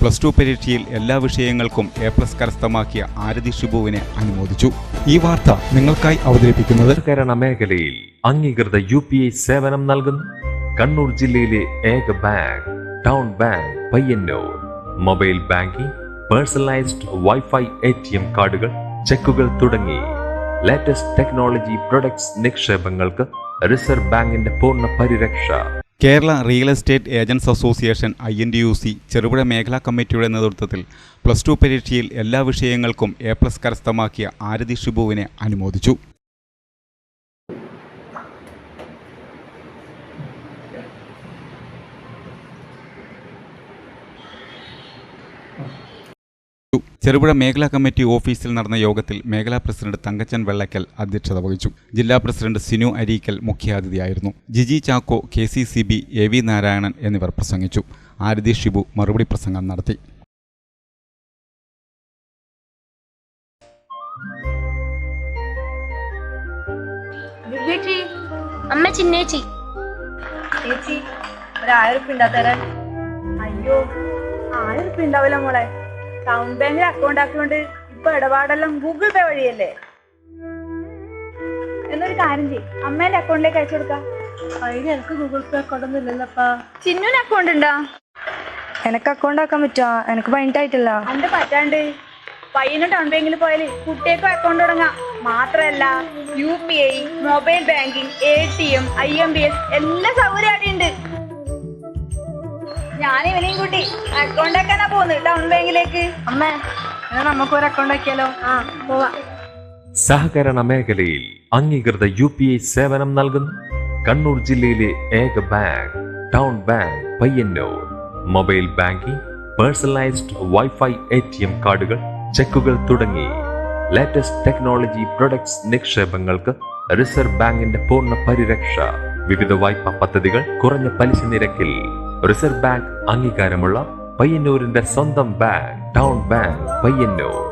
Plus two പരീക്ഷയിൽ എല്ലാ വിഷയങ്ങൾക്കും എ പ്ലസ് കരസ്ഥമാക്കിയ ആരതി ഷിബുവിനെ അനുമോദിച്ചു. ഈ വാർത്ത നിങ്ങൾക്കായി അവതരിപ്പിക്കുന്നത് സഹകരണ മേഖലയിൽ അംഗീകൃത യു പി ഐ സേവനം നൽകുന്നു. കണ്ണൂർ ജില്ലയിലെ ഏക bank town bank Payyanur. Mobile banking personalised WiFi A T M കാർഡുകൾ ചെക്കുകൾ തുടങ്ങി. ലേറ്റസ്റ്റ് ടെക്നോളജി പ്രൊഡക്ട്സ് നിക്ഷേപങ്ങൾക്ക് റിസർവ് ബാങ്കിന്റെ പൂർണ പരിരക്ഷ. Kerala real estate agents association I N D U C Cherupuzha മേഖലാ കമ്മിറ്റിയുടെ നേതൃത്വത്തിൽ പ്ലസ് ടു പരീക്ഷയിൽ എല്ലാ വിഷയങ്ങൾക്കും എ പ്ലസ് കരസ്ഥമാക്കിയ ആരതി ഷിബുവിനെ അനുമോദിച്ചു. ചെറുപുഴ മേഖലാ കമ്മിറ്റി ഓഫീസിൽ നടന്ന യോഗത്തിൽ മേഖലാ പ്രസിഡന്റ് തങ്കച്ചൻ വെള്ളക്കൽ അധ്യക്ഷത വഹിച്ചു. ജില്ലാ president Sinu Areekkal മുഖ്യാതിഥിയായിരുന്നു. Jiji Chacko K C C B A V Narayanan എന്നിവർ പ്രസംഗിച്ചു. ആരതി ഷിബു മറുപടി പ്രസംഗം നടത്തി. അമ്മ ചിന്നേച്ചി ചേച്ചി ഉറുപ്പ അയ്യോ ആയിരം ഉറുപ്പ ഉണ്ടാവില്ല മോളെ. ടൗൺ ബാങ്കിൽ അക്കൗണ്ട് ആക്കിയോണ്ട് ഇപ്പൊ ഇടപാടെല്ലാം ഗൂഗിൾ പേ വഴിയല്ലേ? എന്നൊരു കാര്യം ചെയ്യും. അമ്മേന്റെ അക്കൗണ്ടിലേക്ക് അയച്ചു കൊടുക്കാം. അതിന് എനിക്ക് ഗൂഗിൾ പേ അക്കൗണ്ട് ഒന്നും ഇല്ലല്ലപ്പാ. ചിന്നുവിന് അക്കൗണ്ട് ഉണ്ടോ? എനക്ക് അക്കൗണ്ട് ആക്കാൻ പറ്റുമോ എനിക്ക് പതിനെട്ടായിട്ടില്ല അന്റെ പറ്റാണ്ട്. പയ്യനും ടൗൺ ബാങ്കിൽ പോയാൽ കുട്ടിയേക്കും അക്കൗണ്ട് തുടങ്ങാം. മാത്രല്ല U P I mobile banking A T M I M B S എല്ലാ സൗകര്യം അവിടെ ഉണ്ട് ഞാൻ ഇവനെയും കൂട്ടി അക്കൗണ്ട് ആക്കാനാ പോകുന്നത് ടൗൺ ബാങ്കിലേക്ക് അമ്മേ നമുക്ക് ഒരു അക്കൗണ്ട് ആക്കിയാലോ? ആ പോവാ. സഹകരണ മേഖലയിൽ അംഗീകൃത യു പി ഐ സേവനം നൽകുന്നു. കണ്ണൂർ ജില്ലയിലെ ഏക bank town bank Payyanur. Mobile banking personalised WiFi A T M കാർഡുകൾ ചെക്കുകൾ തുടങ്ങി. ലേറ്റസ്റ്റ് ടെക്നോളജി പ്രൊഡക്ട്സ് നിക്ഷേപങ്ങൾക്ക് റിസർവ് ബാങ്കിന്റെ പൂർണ പരിരക്ഷ. വിവിധ വായ്പാ പദ്ധതികൾ കുറഞ്ഞ പലിശ നിരക്കിൽ. റിസർവ് ബാങ്ക് അംഗീകാരമുള്ള പയ്യന്നൂരിന്റെ സ്വന്തം ബാങ്ക് ടൗൺ ബാങ്ക് പയ്യന്നൂർ